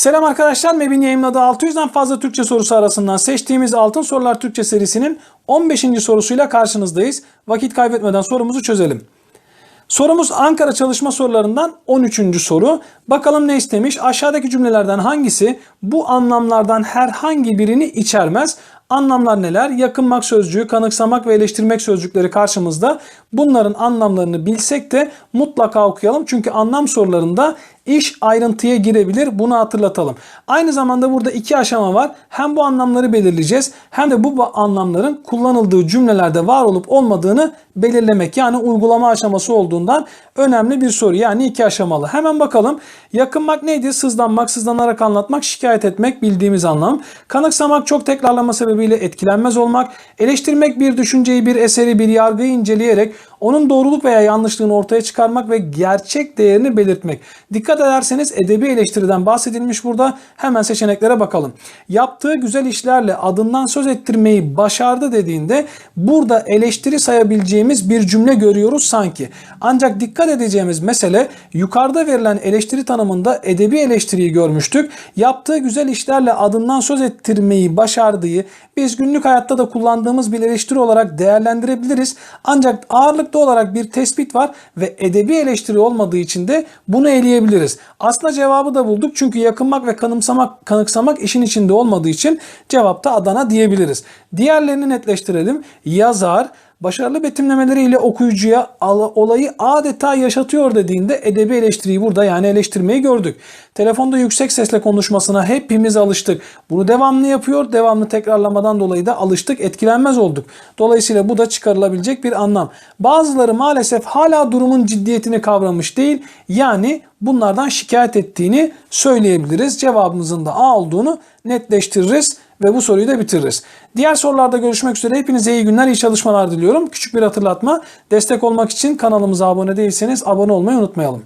Selam arkadaşlar. MEB'in yayınladığı 600'den fazla Türkçe sorusu arasından seçtiğimiz Altın Sorular Türkçe serisinin 15. sorusuyla karşınızdayız. Vakit kaybetmeden sorumuzu çözelim. Sorumuz Ankara çalışma sorularından 13. soru. Bakalım ne istemiş? Aşağıdaki cümlelerden hangisi bu anlamlardan herhangi birini içermez? Anlamlar neler? Yakınmak sözcüğü, kanıksamak ve eleştirmek sözcükleri karşımızda. Bunların anlamlarını bilsek de mutlaka okuyalım. Çünkü anlam sorularında iş ayrıntıya girebilir. Bunu hatırlatalım. Aynı zamanda burada iki aşama var. Hem bu anlamları belirleyeceğiz hem de bu anlamların kullanıldığı cümlelerde var olup olmadığını belirlemek. Yani uygulama aşaması olduğundan önemli bir soru. Yani iki aşamalı. Hemen bakalım. Yakınmak neydi? Sızlanmak, sızlanarak anlatmak, şikayet etmek bildiğimiz anlam. Kanıksamak çok tekrarlama sebebiyle etkilenmez olmak. Eleştirmek bir düşünceyi, bir eseri, bir yargıyı inceleyerek onun doğruluk veya yanlışlığını ortaya çıkarmak ve gerçek değerini belirtmek. Dikkat ederseniz edebi eleştiriden bahsedilmiş burada. Hemen seçeneklere bakalım. Yaptığı güzel işlerle adından söz ettirmeyi başardı dediğinde burada eleştiri sayabileceğimiz bir cümle görüyoruz sanki. Ancak dikkat edeceğimiz mesele yukarıda verilen eleştiri tanımında edebi eleştiriyi görmüştük. Yaptığı güzel işlerle adından söz ettirmeyi başardığı biz günlük hayatta da kullandığımız bir eleştiri olarak değerlendirebiliriz. Ancak ağırlıklı olarak bir tespit var ve edebi eleştiri olmadığı için de bunu eleyebiliriz. Aslında cevabı da bulduk çünkü yakınmak ve kanımsamak, kanıksamak işin içinde olmadığı için cevapta Adana diyebiliriz. Diğerlerini netleştirelim. Yazar, başarılı betimlemeleriyle okuyucuya olayı adeta yaşatıyor dediğinde edebi eleştiriyi burada yani eleştirmeyi gördük. Telefonda yüksek sesle konuşmasına hepimiz alıştık. Bunu devamlı yapıyor. Devamlı tekrarlamadan dolayı da alıştık. Etkilenmez olduk. Dolayısıyla bu da çıkarılabilecek bir anlam. Bazıları maalesef hala durumun ciddiyetini kavramış değil. Yani bunlardan şikayet ettiğini söyleyebiliriz. Cevabımızın da A olduğunu netleştiririz ve bu soruyu da bitiririz. Diğer sorularda görüşmek üzere. Hepinize iyi günler, iyi çalışmalar diliyorum. Küçük bir hatırlatma. Destek olmak için kanalımıza abone değilseniz abone olmayı unutmayalım.